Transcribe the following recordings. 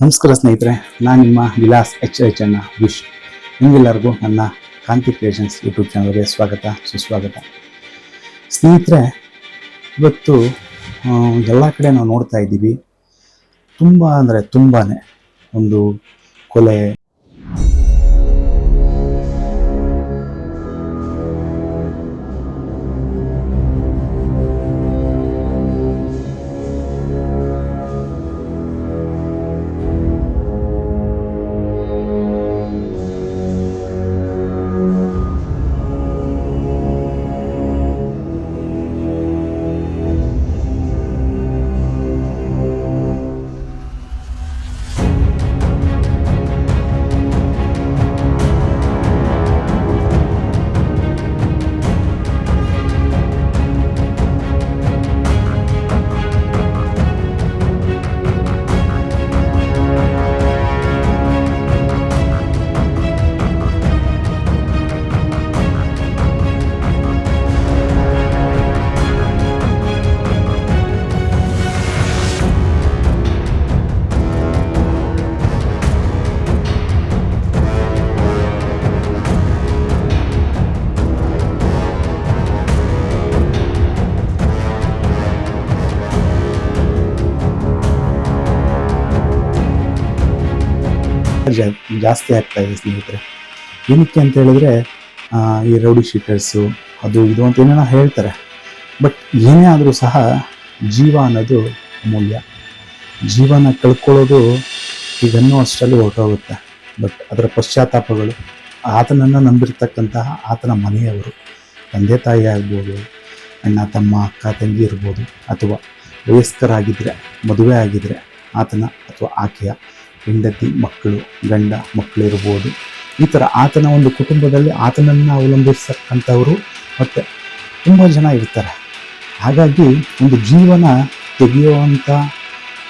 ನಮಸ್ಕಾರ ಸ್ನೇಹಿತರೆ, ನಾನು ನಿಮ್ಮ ವಿಲಾಸ್ ಎಚ್ ಎಚ್ ಅಣ್ಣ ವಿಶ್ ನಿಮಗೆಲ್ಲರಿಗೂ ನನ್ನ ಕಾಂತಿ ಕ್ರಿಯೇಷನ್ಸ್ ಯೂಟ್ಯೂಬ್ ಚಾನಲ್ಗೆ ಸ್ವಾಗತ, ಸುಸ್ವಾಗತ. ಸ್ನೇಹಿತರೆ, ಇವತ್ತು ಎಲ್ಲ ಕಡೆ ನಾವು ನೋಡ್ತಾ ಇದ್ದೀವಿ. ತುಂಬ ಅಂದರೆ ತುಂಬಾ ಒಂದು ಕೊಲೆ ಜಾ- ಜಾಸ್ತಿ ಆಗ್ತಾ ಇದೆ ಸ್ನೇಹಿತರೆ. ಏನಕ್ಕೆ ಅಂತ ಹೇಳಿದ್ರೆ ಈ ರೌಡಿ ಶೀಟರ್ಸು, ಅದು ಇದು ಅಂತ ಏನೇನೋ ಹೇಳ್ತಾರೆ. ಬಟ್ ಏನೇ ಆದರೂ ಸಹ ಜೀವ ಅನ್ನೋದು ಅಮೂಲ್ಯ. ಜೀವನ ಕಳ್ಕೊಳ್ಳೋದು ಇದನ್ನು ಅಷ್ಟರಲ್ಲಿ ಹೊರಟೋಗುತ್ತೆ. ಬಟ್ ಅದರ ಪಶ್ಚಾತ್ತಾಪಗಳು, ಆತನನ್ನು ನಂಬಿರ್ತಕ್ಕಂತಹ ಆತನ ಮನೆಯವರು, ತಂದೆ ತಾಯಿ ಆಗ್ಬೋದು, ಅಣ್ಣ, ತಮ್ಮ, ಅಕ್ಕ, ತಂಗಿ ಇರ್ಬೋದು, ಅಥವಾ ವಯಸ್ಕರಾಗಿದ್ದರೆ ಮದುವೆ ಆಗಿದ್ದರೆ ಆತನ ಅಥವಾ ಆಕೆಯ ಹೆಂಡತಿ, ಮಕ್ಕಳು, ಗಂಡ ಮಕ್ಕಳು ಇರ್ಬೋದು. ಈ ಥರ ಆತನ ಒಂದು ಕುಟುಂಬದಲ್ಲಿ ಆತನನ್ನು ಅವಲಂಬಿಸ್ತಕ್ಕಂಥವರು ಮತ್ತು ತುಂಬ ಜನ ಇರ್ತಾರೆ. ಹಾಗಾಗಿ ಒಂದು ಜೀವನ ತೆಗೆಯುವಂಥ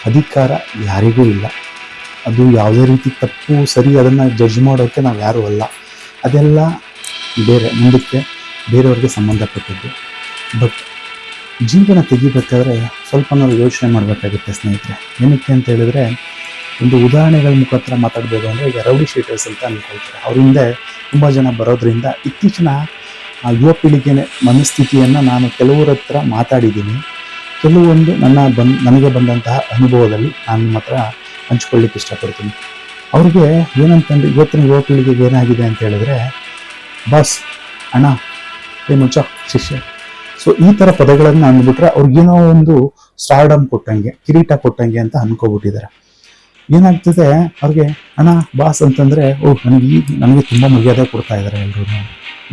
ಅಧಿಕಾರ ಯಾರಿಗೂ ಇಲ್ಲ. ಅದು ಯಾವುದೇ ರೀತಿ ತಪ್ಪು, ಸರಿ ಅದನ್ನು ಜಡ್ಜ್ ಮಾಡೋಕ್ಕೆ ನಾವು ಯಾರೂ ಅಲ್ಲ. ಅದೆಲ್ಲ ಬೇರೆ, ಮುಂದಕ್ಕೆ ಬೇರೆಯವ್ರಿಗೆ ಸಂಬಂಧಪಟ್ಟಿದ್ದು. ಬಟ್ ಜೀವನ ತೆಗಿಬೇಕಾದ್ರೆ ಸ್ವಲ್ಪ ನಾವು ಯೋಚನೆ ಮಾಡಬೇಕಾಗುತ್ತೆ ಸ್ನೇಹಿತರೆ. ಏನಕ್ಕೆ ಅಂತ ಹೇಳಿದ್ರೆ ಒಂದು ಉದಾಹರಣೆಗಳ ಮುಖಾಂತರ ಮಾತಾಡ್ಬೋದು ಅಂದರೆ ಈಗ ರೌಡಿ ಶೀಟರ್ಸ್ ಅಂತ ಅಂದ್ಕೊಳ್ತಾರೆ ಅವ್ರ ಹಿಂದೆ ತುಂಬ ಜನ ಬರೋದ್ರಿಂದ ಇತ್ತೀಚಿನ ಯುವ ಪೀಳಿಗೆ ಮನಸ್ಥಿತಿಯನ್ನು ನಾನು ಕೆಲವರ ಹತ್ರ ಮಾತಾಡಿದ್ದೀನಿ. ಕೆಲವೊಂದು ನನ್ನ ಬಂದ್, ನನಗೆ ಬಂದಂತಹ ಅನುಭವದಲ್ಲಿ ನಾನು ನಿಮ್ಮ ಹತ್ರ ಹಂಚ್ಕೊಳ್ಳಿಕ್ಕೆ ಇಷ್ಟಪಡ್ತೀನಿ. ಅವ್ರಿಗೆ ಏನಂತಂದ್ರೆ ಇವತ್ತಿನ ಯುವ ಪೀಳಿಗೆಗೆ ಏನಾಗಿದೆ ಅಂತ ಹೇಳಿದ್ರೆ, ಬಸ್, ಅಣ್ಣ, ಏ ಮುಂಚ ಶಿಷ್ಯ. ಸೊ ಈ ಥರ ಪದಗಳನ್ನು ಅಂದ್ಬಿಟ್ರೆ ಅವ್ರಿಗೇನೋ ಒಂದು ಸ್ಟಾರ್ಡಮ್ ಕೊಟ್ಟಂಗೆ, ಕಿರೀಟ ಕೊಟ್ಟಂಗೆ ಅಂತ ಅನ್ಕೋಬಿಟ್ಟಿದ್ದಾರೆ. ಏನಾಗ್ತದೆ, ಅವ್ರಿಗೆ, ಅಣ್ಣ, ಬಾಸ್ ಅಂತಂದರೆ ಓ ನನಗೆ ಈ, ನನಗೆ ತುಂಬ ಮರ್ಯಾದೆ ಕೊಡ್ತಾ ಇದ್ದಾರೆ ಎಲ್ಲರೂ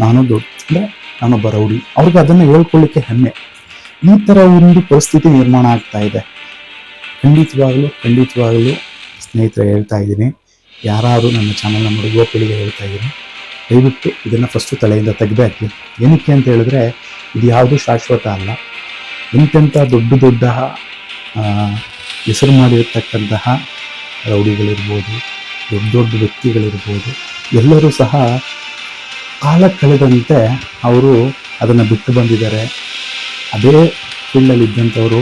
ನಾನು ದೊಡ್ಡ, ಅಂದರೆ ನಾನೊಬ್ಬ ರೌಡಿ. ಅವ್ರಿಗೆ ಅದನ್ನು ಹೇಳ್ಕೊಳ್ಳಿಕ್ಕೆ ಹೆಮ್ಮೆ. ಈ ಥರ ಒಂದು ಪರಿಸ್ಥಿತಿ ನಿರ್ಮಾಣ ಆಗ್ತಾ ಇದೆ. ಖಂಡಿತವಾಗಲೂ ಖಂಡಿತವಾಗಲೂ ಸ್ನೇಹಿತರೆ ಹೇಳ್ತಾ ಇದ್ದೀನಿ. ಯಾರು ನನ್ನ ಚಾನಲ್ನ ನೋಡಿ ಯುವ ಪೀಳಿಗೆ ಹೇಳ್ತಾ ಇದ್ದೀನಿ. ದಯವಿಟ್ಟು ಇದನ್ನು ಫಸ್ಟು ತಲೆಯಿಂದ ತೆಗೆದಾಕಿ. ಏನಕ್ಕೆ ಅಂತ ಹೇಳಿದ್ರೆ, ಇದು ಯಾವುದು ಶಾಶ್ವತ ಅಲ್ಲ. ಎಂತೆಂಥ ದೊಡ್ಡ ದೊಡ್ಡ ಹೆಸರು ಮಾಡಿರ್ತಕ್ಕಂತಹ ರೌಡಿಗಳಿರ್ಬೋದು, ದೊಡ್ಡ ದೊಡ್ಡ ವ್ಯಕ್ತಿಗಳಿರ್ಬೋದು, ಎಲ್ಲರೂ ಸಹ ಕಾಲ ಕಳೆದಂತೆ ಅವರು ಅದನ್ನು ಬಿಟ್ಟು ಬಂದಿದ್ದಾರೆ. ಅದೇ ಫೀಲ್ಡಲ್ಲಿ ಇದ್ದಂಥವರು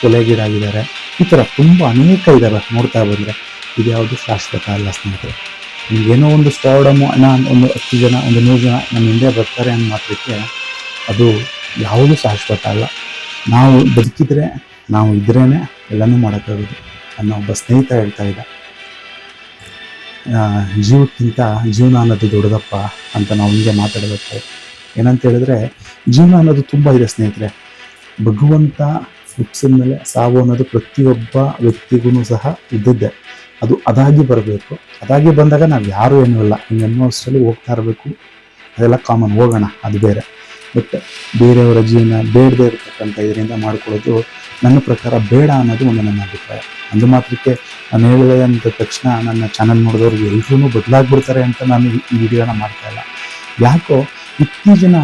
ಕೊಲೆಗೀಡಾಗಿದ್ದಾರೆ. ಈ ಥರ ತುಂಬ ಅನೇಕ ಇದ್ದಾವೆ ನೋಡ್ತಾ ಬಂದರೆ. ಇದು ಯಾವುದು ಶಾಶ್ವತ ಅಲ್ಲ ಸ್ನೇಹಿತರೆ. ನಿಮಗೇನೋ ಒಂದು ಸ್ಟಾರ್ಡಮು ಅಣ್ಣ ಒಂದು ಹತ್ತು ಜನ, ಒಂದು ನೂರು ಜನ ನಮ್ಮ ಹಿಂದೆ ಬರ್ತಾರೆ ಅನ್ನೋ ಮಾತ್ರಕ್ಕೆ ಅದು ಯಾವುದೂ ಶಾಶ್ವತ ಅಲ್ಲ. ನಾವು ಬದುಕಿದ್ರೆ, ನಾವು ಇದ್ರೇ ಎಲ್ಲನೂ ಮಾಡೋಕ್ಕಾಗೋದು. ಅನ್ನೋ ಒಬ್ಬ ಸ್ನೇಹಿತ ಹೇಳ್ತಾ ಇದ್ದ. ಜೀವಕ್ಕಿಂತ ಜೀವನ ಅನ್ನೋದು ದೊಡ್ಡದಪ್ಪ ಅಂತ ನಾವು ಹಿಂಗೆ ಮಾತಾಡಬೇಕು ಏನಂತ ಹೇಳಿದ್ರೆ, ಜೀವನ ಅನ್ನೋದು ತುಂಬ ಇದೆ ಸ್ನೇಹಿತರೆ. ಭಗವಂತ ಹುಟ್ಟಿಸಿದ ಮೇಲೆ ಸಾವು ಅನ್ನೋದು ಪ್ರತಿಯೊಬ್ಬ ವ್ಯಕ್ತಿಗೂ ಸಹ ಇದ್ದಿದ್ದೆ. ಅದು ಅದಾಗಿ ಬರಬೇಕು. ಅದಾಗಿ ಬಂದಾಗ ನಾವು ಯಾರು ಏನು ಇಲ್ಲ ಹಿಂಗೆ ಅನ್ನೋ ಅಷ್ಟರಲ್ಲಿ ಹೋಗ್ತಾ ಇರಬೇಕು. ಅದೆಲ್ಲ ಕಾಮನ್ ಹೋಗೋಣ, ಅದು ಬೇರೆ. ಬಟ್ ಬೇರೆಯವರ ಜೀವನ ಬೇಡದೇ ಇರತಕ್ಕಂಥ ಇದರಿಂದ ಮಾಡ್ಕೊಳ್ಳೋದು ನನ್ನ ಪ್ರಕಾರ ಬೇಡ ಅನ್ನೋದು ಒಂದು ನನ್ನ ಅಭಿಪ್ರಾಯ. ಅಂದು ಮಾತ್ರಕ್ಕೆ ನಾನು ಹೇಳಿದೆ ಅಂದ ತಕ್ಷಣ ನನ್ನ ಚಾನಲ್ ನೋಡಿದವ್ರಿಗೆ ಎಲ್ರೂ ಬದಲಾಗ್ಬಿಡ್ತಾರೆ ಅಂತ ನಾನು ಈ- ವಿಡಿಯೋನ ಮಾಡ್ತಾ ಇಲ್ಲ. ಯಾಕೋ ಇತ್ತೀಚಿನ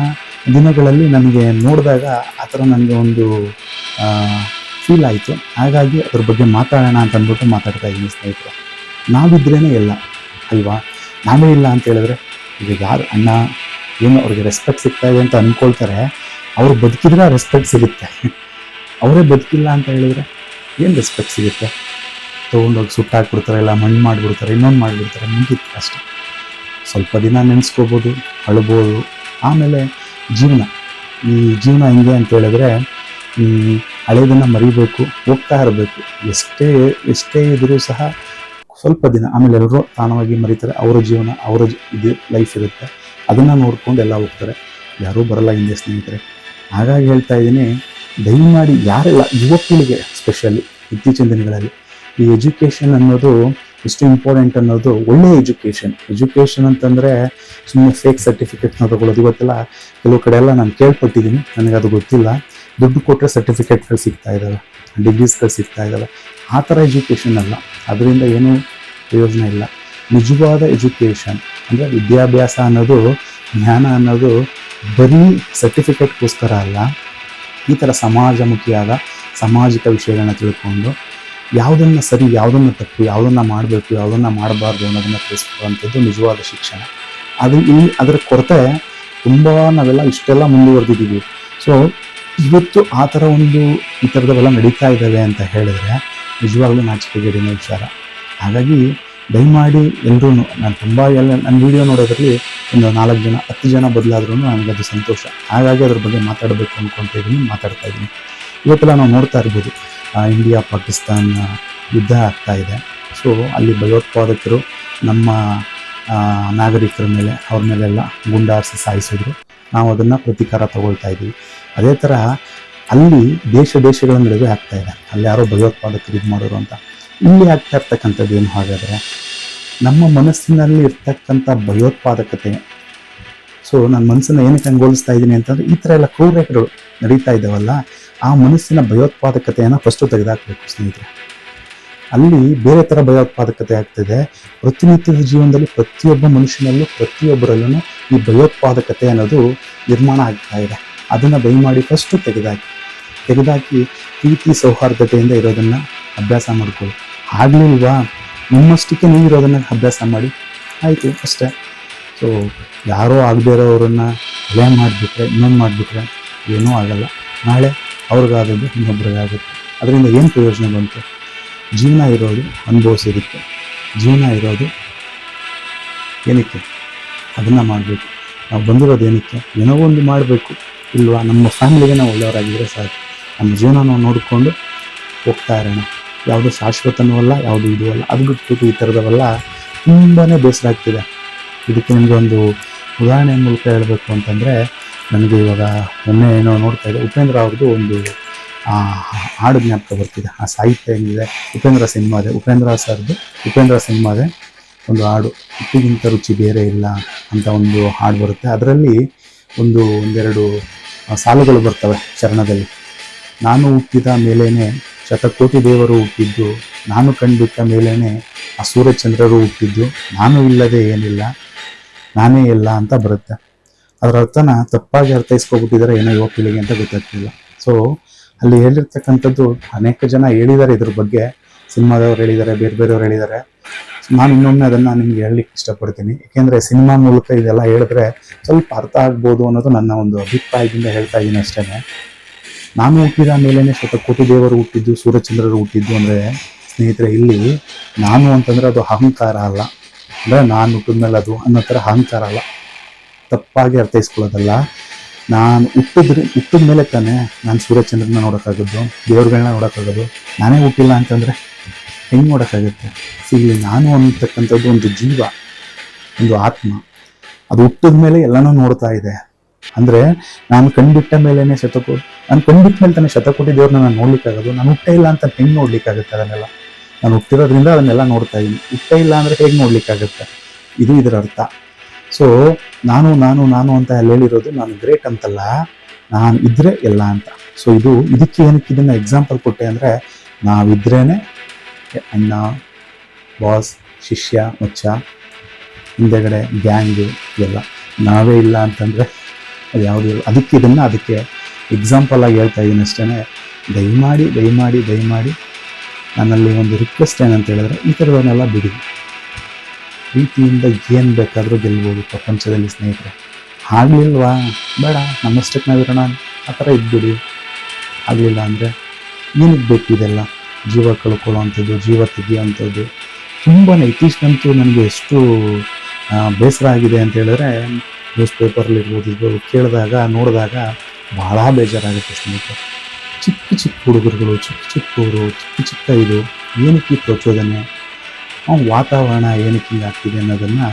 ದಿನಗಳಲ್ಲಿ ನನಗೆ ನೋಡಿದಾಗ ಆ ಥರ ನನಗೆ ಒಂದು ಫೀಲ್ ಆಯಿತು. ಹಾಗಾಗಿ ಅದ್ರ ಬಗ್ಗೆ ಮಾತಾಡೋಣ ಅಂತ ಅಂದ್ಬಿಟ್ಟು ಮಾತಾಡ್ತಾ ಇದ್ದೀನಿ ಸ್ನೇಹಿತರು. ನಾವಿದ್ರೇ ಎಲ್ಲ ಅಲ್ವಾ? ನಾವೇ ಇಲ್ಲ ಅಂತ ಹೇಳಿದ್ರೆ ಈಗ ಯಾರು ಅಣ್ಣ, ಏನು ಅವ್ರಿಗೆ ರೆಸ್ಪೆಕ್ಟ್ ಸಿಗ್ತಾ ಇದೆ ಅಂತ ಅಂದ್ಕೊಳ್ತಾರೆ ಅವ್ರು ಬದುಕಿದ್ರೆ ರೆಸ್ಪೆಕ್ಟ್ ಸಿಗುತ್ತೆ. ಅವರೇ ಬದುಕಿಲ್ಲ ಅಂತ ಹೇಳಿದ್ರೆ ಏನು ರೆಸ್ಪೆಕ್ಟ್ ಸಿಗುತ್ತೆ ತೊಗೊಂಡೋಗಿ ಸುಟ್ಟಾಕ್ಬಿಡ್ತಾರೆ ಇಲ್ಲ ಮಣ್ಣು ಮಾಡಿಬಿಡ್ತಾರೆ, ಇನ್ನೊಂದು ಮಾಡಿಬಿಡ್ತಾರೆ, ಮುಗಿತು ಅಷ್ಟೆ. ಸ್ವಲ್ಪ ದಿನ ನೆನೆಸ್ಕೋಬೋದು, ಅಳ್ಬೋದು. ಆಮೇಲೆ ಜೀವನ. ಈ ಜೀವನ ಹೆಂಗೆ ಅಂತ ಹೇಳಿದ್ರೆ, ಈ ಹಳೇದನ್ನು ಮರಿಬೇಕು, ಹೋಗ್ತಾ ಇರಬೇಕು. ಎಷ್ಟೇ ಎಷ್ಟೇ ಇದ್ರೂ ಸಹ ಸ್ವಲ್ಪ ದಿನ, ಆಮೇಲೆ ಎಲ್ಲರೂ ತಾನವಾಗಿ ಮರಿತಾರೆ, ಅವರ ಜೀವನ, ಅವರ ಇದು ಲೈಫ್ ಇರುತ್ತೆ. ಅದನ್ನು ನೋಡ್ಕೊಂಡು ಎಲ್ಲ ಹೋಗ್ತಾರೆ. ಯಾರೂ ಬರಲ್ಲ ಹಿಂದೆ ಸ್ನೇಹಿತರೆ. ಹಾಗಾಗಿ ಹೇಳ್ತಾ ಇದ್ದೀನಿ ದಯಮಾಡಿ ಯಾರೆಲ್ಲ ಯುವ ಪೀಳಿಗೆ ಸ್ಪೆಷಲಿ ಇತ್ತೀಚಿನ ದಿನಗಳಲ್ಲಿ, ಈ ಎಜುಕೇಷನ್ ಅನ್ನೋದು ಇಷ್ಟು ಇಂಪಾರ್ಟೆಂಟ್ ಅನ್ನೋದು ಒಳ್ಳೆಯ ಎಜುಕೇಷನ್ ಎಜುಕೇಷನ್ ಅಂತಂದರೆ ಸುಮ್ಮನೆ ಫೇಕ್ ಸರ್ಟಿಫಿಕೇಟ್ನ ತಗೊಳ್ಳೋದು, ಇವತ್ತೆಲ್ಲ ಕೆಲವು ಕಡೆ ಎಲ್ಲ ನಾನು ಕೇಳ್ಪಟ್ಟಿದ್ದೀನಿ ನನಗೆ ಅದು ಗೊತ್ತಿಲ್ಲ. ದುಡ್ಡು ಕೊಟ್ಟರೆ ಸರ್ಟಿಫಿಕೇಟ್ಗಳು ಸಿಗ್ತಾ ಇದ್ದಾವೆ ಡಿಗ್ರೀಸ್ಗಳು ಸಿಗ್ತಾ ಇದ್ದಾವೆ. ಆ ಥರ ಎಜುಕೇಷನ್ ಅಲ್ಲ. ಅದರಿಂದ ಏನೂ ಪ್ರಯೋಜನ ಇಲ್ಲ. ನಿಜವಾದ ಎಜುಕೇಷನ್ ಅಂದರೆ ವಿದ್ಯಾಭ್ಯಾಸ ಅನ್ನೋದು, ಜ್ಞಾನ ಅನ್ನೋದು ಬರೀ ಸರ್ಟಿಫಿಕೇಟ್ಗೋಸ್ಕರ ಅಲ್ಲ. ಈ ಥರ ಸಮಾಜಮುಖಿಯಾದ ಸಾಮಾಜಿಕ ವಿಷಯಗಳನ್ನ ತಿಳ್ಕೊಂಡು ಯಾವುದನ್ನು ಸರಿ, ಯಾವುದನ್ನು ತಪ್ಪು, ಯಾವುದನ್ನು ಮಾಡಬೇಕು, ಯಾವುದನ್ನು ಮಾಡಬಾರ್ದು ಅನ್ನೋದನ್ನು ತಿಳಿಸ್ಕೊಳ್ಳುವಂಥದ್ದು ನಿಜವಾದ ಶಿಕ್ಷಣ. ಅದು ಈ ಅದರ ಕೊರತೆ ತುಂಬ ನಾವೆಲ್ಲ ಇಷ್ಟೆಲ್ಲ ಮುಂದುವರೆದಿದ್ದೀವಿ. ಸೊ ಇವತ್ತು ಆ ಥರ ಒಂದು ಈ ಥರದವೆಲ್ಲ ನಡೀತಾ ಇದ್ದಾವೆ ಅಂತ ಹೇಳಿದ್ರೆ ನಿಜವಾಗ್ಲೂ ನಾಚಿಕೆಗೇಡಿನ ವಿಚಾರ. ಹಾಗಾಗಿ ದಯಮಾಡಿ ಎಲ್ಲರೂ ನಾನು ತುಂಬ ಎಲ್ಲ ನನ್ನ ವಿಡಿಯೋ ನೋಡೋದ್ರಲ್ಲಿ ಒಂದು ನಾಲ್ಕು ಜನ, ಹತ್ತು ಜನ ಬದಲಾದ್ರೂ ಅದು ಸಂತೋಷ. ಹಾಗಾಗಿ ಅದ್ರ ಬಗ್ಗೆ ಮಾತಾಡಬೇಕು ಅಂದ್ಕೊಳ್ತಾ ಇದ್ದೀನಿ ಮಾತಾಡ್ತಾ ಇದ್ದೀನಿ ಇವತ್ತೆಲ್ಲ ನಾವು ನೋಡ್ತಾ ಇರ್ಬೋದು. ಇಂಡಿಯಾ, ಪಾಕಿಸ್ತಾನ ಯುದ್ಧ ಆಗ್ತಾ ಇದೆ. ಸೊ ಅಲ್ಲಿ ಭಯೋತ್ಪಾದಕರು ನಮ್ಮ ನಾಗರಿಕರ ಮೇಲೆ, ಅವ್ರ ಮೇಲೆಲ್ಲ ಗುಂಡಾರಿಸಿ ಸಾಯಿಸಿದ್ರು. ನಾವು ಅದನ್ನು ಪ್ರತೀಕಾರ ತಗೊಳ್ತಾ ಇದ್ದೀವಿ ಅದೇ ಥರ ಅಲ್ಲಿ ದೇಶ ದೇಶಗಳ ನಡುವೆ ಆಗ್ತಾ ಇದೆ. ಅಲ್ಲಿ ಯಾರೋ ಭಯೋತ್ಪಾದಕರು ಇದು ಮಾಡೋರು ಅಂತ. ಇಲ್ಲಿ ಆಗ್ತಾ ಇರ್ತಕ್ಕಂಥದ್ದು ಏನು ಹಾಗಾದರೆ? ನಮ್ಮ ಮನಸ್ಸಿನಲ್ಲಿ ಇರ್ತಕ್ಕಂಥ ಭಯೋತ್ಪಾದಕತೆ. ಸೊ ನನ್ನ ಮನಸ್ಸನ್ನು ಏನಕ್ಕೆ ಕಂಗೊಳಿಸ್ತಾ ಇದ್ದೀನಿ ಅಂತಂದ್ರೆ, ಈ ಥರ ಎಲ್ಲ ಕ್ರೂರಗಳು ನಡೀತಾ ಇದ್ದಾವಲ್ಲ, ಆ ಮನಸ್ಸಿನ ಭಯೋತ್ಪಾದಕತೆಯನ್ನು ಫಸ್ಟು ತೆಗೆದಾಕಬೇಕು ಸ್ನೇಹಿತರೆ. ಅಲ್ಲಿ ಬೇರೆ ಥರ ಭಯೋತ್ಪಾದಕತೆ ಆಗ್ತಿದೆ. ಪ್ರತಿನಿತ್ಯದ ಜೀವನದಲ್ಲಿ ಪ್ರತಿಯೊಬ್ಬ ಮನುಷ್ಯನಲ್ಲೂ ಪ್ರತಿಯೊಬ್ಬರಲ್ಲೂ ಈ ಭಯೋತ್ಪಾದಕತೆ ಅನ್ನೋದು ನಿರ್ಮಾಣ ಆಗ್ತಾ ಇದೆ. ಅದನ್ನು ದಯಮಾಡಿ ಫಸ್ಟು ತೆಗೆದಾಕಿ ತೆಗೆದಾಕಿ, ಪ್ರೀತಿ ಸೌಹಾರ್ದತೆಯಿಂದ ಇರೋದನ್ನು ಅಭ್ಯಾಸ ಮಾಡ್ಕೊಳ್ಳಿ. ಆಗ್ಲಿಲ್ವಾ ನಿಮ್ಮಷ್ಟಕ್ಕೆ ನೀವು ಇರೋದನ್ನು ಅಭ್ಯಾಸ ಮಾಡಿ, ಆಯಿತು ಅಷ್ಟೇ. ಸೊ ಯಾರೋ ಆಗದೇ ಇರೋರನ್ನು ಕೊಲೆ ಮಾಡಿಬಿಟ್ರೆ, ಇನ್ನೊಂದು ಮಾಡಿಬಿಟ್ರೆ ಏನೂ ಆಗಲ್ಲ. ನಾಳೆ ಅವ್ರಿಗಾಗೋದು ಇನ್ನೊಬ್ರಿಗಾಗುತ್ತೆ. ಅದರಿಂದ ಏನು ಪ್ರಯೋಜನ ಬಂತು? ಜೀವನ ಇರೋದು ಅನುಭವಿಸೋದಕ್ಕೆ ಜೀವನ ಇರೋದು ಏನಕ್ಕೆ? ಅದನ್ನು ಮಾಡಬೇಕು. ನಾವು ಬಂದಿರೋದು ಏನಕ್ಕೆ? ಏನೋ ಒಂದು ಮಾಡಬೇಕು. ಇಲ್ವಾ? ನಮ್ಮ ಫ್ಯಾಮಿಲಿಗೆ ನಾವು ಒಳ್ಳೆಯವರಾಗಿದ್ದರೆ ಸಾಕು. ನಮ್ಮ ಜೀವನ ನಾವು ನೋಡಿಕೊಂಡು ಹೋಗ್ತಾ ಇರೋಣ. ಯಾವುದು ಶಾಶ್ವತನೂ ಅಲ್ಲ ಯಾವುದು ಇದು ಅಲ್ಲ ಅದು ಬಿಟ್ಬಿಟ್ಟು ಈ ಥರದವೆಲ್ಲ ತುಂಬಾ ಬೇಸರ ಆಗ್ತಿದೆ. ಇದಕ್ಕೆ ನಿಮಗೆ ಒಂದು ಉದಾಹರಣೆ ಮೂಲಕ ಹೇಳಬೇಕು ಅಂತಂದರೆ, ನನಗೆ ಇವಾಗ ಮೊನ್ನೆ ಏನೋ ನೋಡ್ತಾ ಇದ್ದೆ, ಉಪೇಂದ್ರ ಅವ್ರದ್ದು ಒಂದು ಹಾಡು ಜ್ಞಾಪಕ ಬರ್ತಿದೆ. ಆ ಸಾಹಿತ್ಯ ಏನಿದೆ ಉಪೇಂದ್ರ ಸಿನಿಮಾ ಇದೆ. ಉಪೇಂದ್ರ ಸರ್ದು, ಉಪೇಂದ್ರ ಸಿನಿಮಾದೆ ಒಂದು ಹಾಡು. ಉಪ್ಪಿಗಿಂತ ರುಚಿ ಬೇರೆ ಇಲ್ಲ ಅಂತ ಒಂದು ಹಾಡು ಬರುತ್ತೆ. ಅದರಲ್ಲಿ ಒಂದು, ಒಂದೆರಡು ಸಾಲುಗಳು ಬರ್ತವೆ ಚರಣದಲ್ಲಿ. ನಾನು ಹುಟ್ಟಿದ ಮೇಲೇನೆ ಶತಕೋಟಿ ದೇವರು ಹುಟ್ಟಿದ್ದು, ನಾನು ಕಂಡುಬಿಟ್ಟ ಮೇಲೇನೆ ಆ ಸೂರ್ಯಚಂದ್ರರು ಹುಟ್ಟಿದ್ದು, ನಾನು ಇಲ್ಲದೆ ಏನಿಲ್ಲ, ನಾನೇ ಇಲ್ಲ ಅಂತ ಬರುತ್ತೆ. ಅದರ ಅರ್ಥನ ತಪ್ಪಾಗಿ ಅರ್ಥೈಸ್ಕೊಬಿಟ್ಟಿದ್ದಾರೆ ಏನೋ ಯುವ ಪೀಳಿಗೆ ಅಂತ ಗೊತ್ತಾಗ್ತಿಲ್ಲ. ಸೊ ಅಲ್ಲಿ ಹೇಳಿರ್ತಕ್ಕಂಥದ್ದು ಅನೇಕ ಜನ ಹೇಳಿದ್ದಾರೆ ಇದ್ರ ಬಗ್ಗೆ. ಸಿನಿಮಾದವ್ರು ಹೇಳಿದ್ದಾರೆ, ಬೇರೆ ಬೇರೆಯವ್ರು ಹೇಳಿದ್ದಾರೆ. ನಾನು ಇನ್ನೊಮ್ಮೆ ಅದನ್ನು ನಿಮ್ಗೆ ಹೇಳಲಿಕ್ಕೆ ಇಷ್ಟಪಡ್ತೀನಿ. ಏಕೆಂದರೆ ಸಿನಿಮಾ ಮೂಲಕ ಇದೆಲ್ಲ ಹೇಳಿದ್ರೆ ಸ್ವಲ್ಪ ಅರ್ಥ ಆಗ್ಬೋದು ಅನ್ನೋದು ನನ್ನ ಒಂದು ಅಭಿಪ್ರಾಯದಿಂದ ಹೇಳ್ತಾ ಇದ್ದೀನಿ ಅಷ್ಟೇ ನಾನು ಹುಟ್ಟಿದ ಮೇಲೇನೆ ಶತಕೋಟಿ ದೇವರು ಹುಟ್ಟಿದ್ದು, ಸೂರ್ಯಚಂದ್ರರು ಹುಟ್ಟಿದ್ದು ಅಂದರೆ ಸ್ನೇಹಿತರೆ, ಇಲ್ಲಿ ನಾನು ಅಂತಂದರೆ ಅದು ಅಹಂಕಾರ ಅಲ್ಲ. ಅಂದರೆ ನಾನು ಹುಟ್ಟಿದ ಮೇಲೆ ಅದು ಅನ್ನೋ ಥರ ಅಹಂಕಾರ ಅಲ್ಲ. ತಪ್ಪಾಗಿ ಅರ್ಥೈಸ್ಕೊಳ್ಳೋದಲ್ಲ ನಾನು ಹುಟ್ಟಿದ್ರೆ, ಹುಟ್ಟಿದ ಮೇಲೆ ತಾನೇ ನಾನು ಸೂರ್ಯಚಂದ್ರನ ನೋಡೋಕ್ಕಾಗೋದು, ದೇವ್ರುಗಳನ್ನ ನೋಡೋಕ್ಕಾಗೋದು. ನಾನೇ ಹುಟ್ಟಿಲ್ಲ ಅಂತಂದರೆ ಹೆಂಗೆ ನೋಡೋಕ್ಕಾಗುತ್ತೆ? ಇಲ್ಲಿ ನಾನು ಅನ್ನತಕ್ಕಂಥದ್ದು ಒಂದು ಜೀವ, ಒಂದು ಆತ್ಮ. ಅದು ಹುಟ್ಟಿದ ಮೇಲೆ ಎಲ್ಲನೂ ನೋಡ್ತಾ ಇದೆ. ಅಂದರೆ ನಾನು ಕಣ್ಬಿಟ್ಟ ಮೇಲೇನೆ ಶತಕೋಟಿ ನಾನು ಕಣ್ಬಿಟ್ಟ ಮೇಲೆ ತಾನೇ ಶತಕೋಟಿ ದೇವ್ರನ್ನ ನಾನು ನೋಡ್ಲಿಕ್ಕಾಗೋದು ನಾನು ಹುಟ್ಟೇ ಇಲ್ಲ ಅಂತ ಹೆಂಗೆ ನೋಡ್ಲಿಕ್ಕಾಗುತ್ತೆ ಅದನ್ನೆಲ್ಲ? ನಾನು ಹುಟ್ಟಿರೋದ್ರಿಂದ ಅದನ್ನೆಲ್ಲ ನೋಡ್ತಾ ಇದ್ದೀನಿ ಹುಟ್ಟೇ ಇಲ್ಲ ಅಂದರೆ ಹೇಗೆ ನೋಡ್ಲಿಕ್ಕಾಗುತ್ತೆ ಇದು ಇದರ ಅರ್ಥ. ಸೊ ನಾನು ನಾನು ನಾನು ಅಂತ ಅಲ್ಲಿ ಹೇಳಿರೋದು ನಾನು ಗ್ರೇಟ್ ಅಂತಲ್ಲ, ನಾನು ಇದ್ರೆ ಎಲ್ಲ ಅಂತ. ಸೊ ಇದು ಇದಕ್ಕೆ ಏನಕ್ಕೆ ಇದನ್ನ ಎಕ್ಸಾಂಪಲ್ ಕೊಟ್ಟೆ ಅಂದರೆ, ನಾವಿದ್ರೇನೆ ಅಣ್ಣ ಬಾಸ್ ಶಿಷ್ಯ, ಮುಚ್ಚ, ಹಿಂದೆಗಡೆ ಗ್ಯಾಂಗು ಎಲ್ಲ. ನಾವೇ ಇಲ್ಲ ಅಂತಂದರೆ ಅದು ಯಾವುದೂ ಇಲ್ಲ. ಅದಕ್ಕೆ ಇದನ್ನು ಅದಕ್ಕೆ ಎಕ್ಸಾಂಪಲ್ ಆಗಿ ಹೇಳ್ತಾ ಇದ್ದೀನಿ ಅಷ್ಟೇ ದಯಮಾಡಿ ದಯಮಾಡಿ ದಯಮಾಡಿ ನನ್ನಲ್ಲಿ ಒಂದು ರಿಕ್ವೆಸ್ಟ್ ಏನಂತ ಹೇಳಿದ್ರೆ ಈ ಥರದನ್ನೆಲ್ಲ ಬಿಡಿ. ಪ್ರೀತಿಯಿಂದ ಏನು ಬೇಕಾದರೂ ಗೆಲ್ಬೋದು ಪ್ರಪಂಚದಲ್ಲಿ ಸ್ನೇಹಿತರೆ. ಆಗಲಿಲ್ವಾ? ಬೇಡ ನಮ್ಮಷ್ಟಕ್ಕೆ ನಾವಿರೋಣ ಆ ಥರ ಇದ್ಬಿಡಿ. ಆಗಲಿಲ್ಲ ಅಂದರೆ ಏನಕ್ಕೆ ಬೇಕು ಇದೆಲ್ಲ. ಜೀವ ಕಳ್ಕೊಳ್ಳೋವಂಥದ್ದು, ಜೀವ ತೆಗಿಯೋವಂಥದ್ದು. ತುಂಬಾ ಇತ್ತೀಚೆಗಂತೂ ನನಗೆ ಎಷ್ಟು ಬೇಸರ ಆಗಿದೆ ಅಂತ ಹೇಳಿದ್ರೆ ನ್ಯೂಸ್ ಪೇಪರ್ಲಿ ಇದು ಕೇಳಿದಾಗ, ನೋಡಿದಾಗ ಭಾಳ ಬೇಜಾರಾಗುತ್ತೆ ಸ್ನೇಹಿತರೆ. ಚಿಕ್ಕ ಚಿಕ್ಕ ಹುಡುಗರುಗಳು, ಚಿಕ್ಕ ಚಿಕ್ಕವರು ಚಿಕ್ಕ ಚಿಕ್ಕ ಇದು, ಏನಕ್ಕೆ ಈ ಪ್ರಚೋದನೆ? ವಾತಾವರಣ ಏನಕ್ಕೆ ಹಿಂಗೆ ಆಗ್ತಿದೆ ಅನ್ನೋದನ್ನು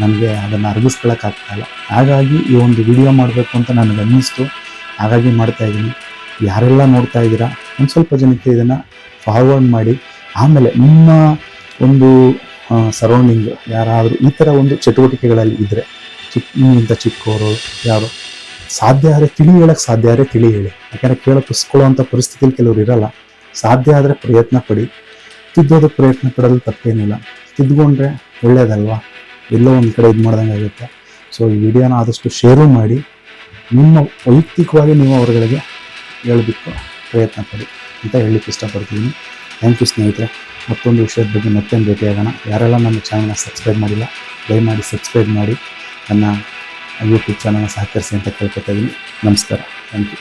ನನಗೆ ಅದನ್ನು ಅರ್ಗಿಸ್ಕೊಳಕ್ಕಾಗ್ತಾ ಇಲ್ಲ. ಹಾಗಾಗಿ ಈ ಒಂದು ವಿಡಿಯೋ ಮಾಡಬೇಕು ಅಂತ ನನಗೆ ಅನ್ನಿಸ್ತು. ಹಾಗಾಗಿ ಮಾಡ್ತಾ ಇದ್ದೀನಿ. ಯಾರೆಲ್ಲ ನೋಡ್ತಾ ಇದ್ದೀರಾ, ಒಂದು ಸ್ವಲ್ಪ ಜನಕ್ಕೆ ಇದನ್ನು ಫಾರ್ವರ್ಡ್ ಮಾಡಿ. ಆಮೇಲೆ ನಿಮ್ಮ ಒಂದು ಸರೌಂಡಿಂಗ್ ಯಾರಾದರೂ ಈ ಥರ ಒಂದು ಚಟುವಟಿಕೆಗಳಲ್ಲಿ ಇದ್ದರೆ ಚಿಕ್ಕ ನಿಮ್ಮಿಂದ ಚಿಕ್ಕವರು ಯಾರು? ಸಾಧ್ಯ ಆದರೆ ತಿಳಿ ಹೇಳಕ್ಕೆ ಸಾಧ್ಯ ಆದರೆ ತಿಳಿ ಹೇಳಿ. ಯಾಕಂದರೆ ಕೇಳಕ್ಕೆ ಇಸ್ಕೊಳ್ಳೋವಂಥ ಪರಿಸ್ಥಿತಿಯಲ್ಲಿ ಕೆಲವರು ಇರಲ್ಲ. ಸಾಧ್ಯ ಆದರೆ ಪ್ರಯತ್ನ ಪಡಿ. ತಿದ್ದೋದಕ್ಕೆ ಪ್ರಯತ್ನ ಪಡೋದು ತಪ್ಪೇನಿಲ್ಲ. ತಿದ್ದುಕೊಂಡ್ರೆ ಒಳ್ಳೇದಲ್ವಾ? ಎಲ್ಲೋ ಒಂದು ಕಡೆ ಇದು ಮಾಡ್ದಂಗೆ ಆಗುತ್ತೆ. ಸೊ ಈ ವಿಡಿಯೋನ ಆದಷ್ಟು ಶೇರು ಮಾಡಿ. ನಿಮ್ಮ ವೈಯಕ್ತಿಕವಾಗಿ ನೀವು ಅವರುಗಳಿಗೆ ಹೇಳಬೇಕು ಪ್ರಯತ್ನ ಪಡಿ ಅಂತ ಹೇಳಲಿಕ್ಕೆ ಇಷ್ಟಪಡ್ತೀನಿ. ಥ್ಯಾಂಕ್ ಯು ಸ್ನೇಹಿತರೆ. ಮತ್ತೊಂದು ವಿಷಯದ ಬಗ್ಗೆ ಮತ್ತೆ ಭೇಟಿಯಾಗೋಣ? ಯಾರೆಲ್ಲ ನಮ್ಮ ಚಾನಲ್ನ ಸಬ್ಸ್ಕ್ರೈಬ್ ಮಾಡಿಲ್ಲ, ದಯಮಾಡಿ ಸಬ್ಸ್ಕ್ರೈಬ್ ಮಾಡಿ. ನನ್ನ ಯೂಟ್ಯೂಬ್ ಚಾನಲ್ನ ಸಹಕರಿಸಿ ಅಂತ ಕೇಳ್ಕೊತಾ ಇದ್ದೀನಿ ನಮಸ್ಕಾರ. Thank you.